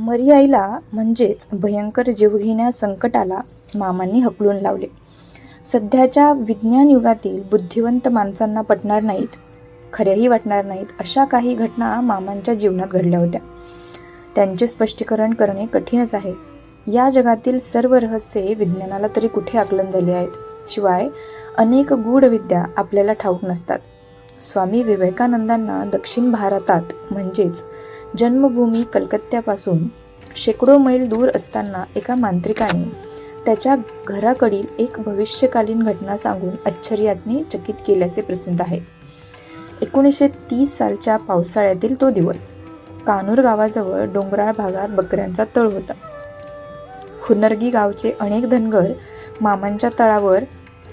मरियाईला म्हणजेच भयंकर जीवघेण्या संकटाला मामांनी हकलून लावले. सध्याच्या विज्ञान युगातील बुद्धिवंत माणसांना पटणार नाहीत खऱ्याही वाटणार नाहीत अशा काही घटना मामांच्या जीवनात घडल्या होत्या. त्यांचे स्पष्टीकरण करणे कठीणच आहे. या जगातील सर्व रहस्ये विज्ञानाला तरी कुठे आकलन झाले आहेत? शिवाय अनेक गूढ विद्या आपल्याला ठाऊक नसतात. स्वामी विवेकानंदांना दक्षिण भारतात म्हणजेच जन्मभूमी कलकत्त्यापासून शेकडो मैल दूर असताना एका मांत्रिकाने त्याच्या घराकडील एक भविष्यकालीन घटना सांगून आश्चर्याने चकित केल्याचे प्रसिद्ध आहे. एकोणीसशे तीस सालच्या पावसाळ्यातील तो दिवस कानूर गावाजवळ डोंगराळ भागात बकऱ्यांचा तळ होता. हुनरगी गावचे अनेक धनगर मामांच्या तळावर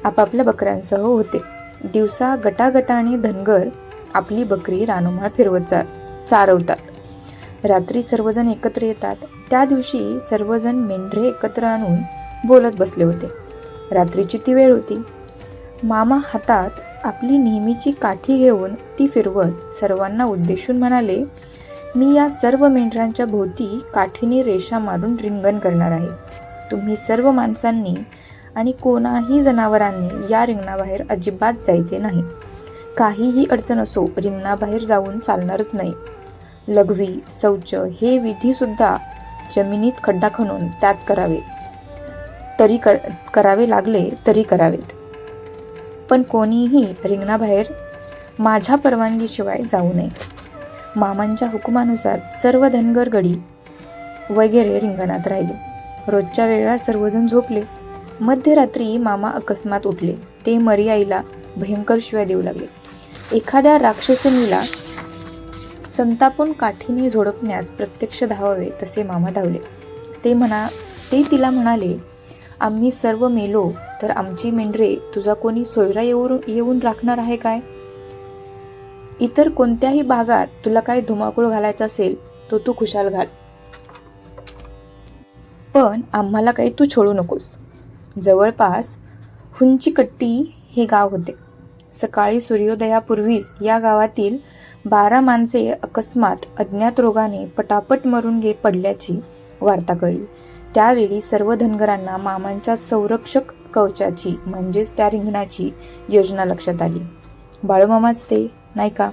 आपापल्या बकऱ्यांसह होते. दिवसा गटागटाने धनगर आपली बकरी रानोमाळ फिरवत चा चारवतात. रात्री सर्वजण एकत्र येतात. त्या दिवशी सर्वजण मेंढरे एकत्र आणून बोलत बसले होते. रात्रीची ती वेळ होती. मामा हातात आपली नेहमीची काठी घेऊन ती फिरवत सर्वांना उद्देशून म्हणाले मी या सर्व मेंढरांच्या भोवती काठीने रेषा मारून रिंगण करणार आहे. तुम्ही सर्व माणसांनी आणि कोणाही जनावरांनी या रिंगणाबाहेर अजिबात जायचे नाही. काहीही अडचण असो रिंगणाबाहेर जाऊन चालणारच नाही. लघवी शौच हे विधीसुद्धा जमिनीत खड्डा खणून त्यात करावे. तरी कर करावे लागले तरी करावेत. पण कोणीही रिंगणाबाहेर माझ्या परवानगीशिवाय जाऊ नये. मामांच्या हुकुमानुसार सर्व धनगर गडी वगैरे रिंगणात राहिले. रोजच्या वेळेला सर्वजण झोपले. मध्यरात्री मामा अकस्मात उठले. ते मरियाईला भयंकर शिवाय देऊ लागले. एखाद्या राक्षसनीला संतापून काठीने झोडपण्यास प्रत्यक्ष धावावे तसे मामा धावले. ते म्हणा ते तिला म्हणाले आम्ही सर्व मेलो तर आमची मेंढरे तुझा कोणी सोयरा येऊन येऊन राखणार आहे काय? इतर कोणत्याही भागात तुला काय धुमाकूळ घालायचा असेल तो तू खुशाल घाल. पण आम्हाला काही तू छोडू नकोस. जवळपास हुंचीकट्टी हे गाव होते. सकाळी सूर्योदयापूर्वीच या गावातील बारा माणसे अकस्मात अज्ञात रोगाने पटापट मरून गे पडल्याची वार्ता कळली. त्यावेळी सर्व धनगरांना मामांच्या संरक्षक कवचाची म्हणजेच त्या रिंगणाची योजना लक्षात आली. बाळूमामाच ते नाही का?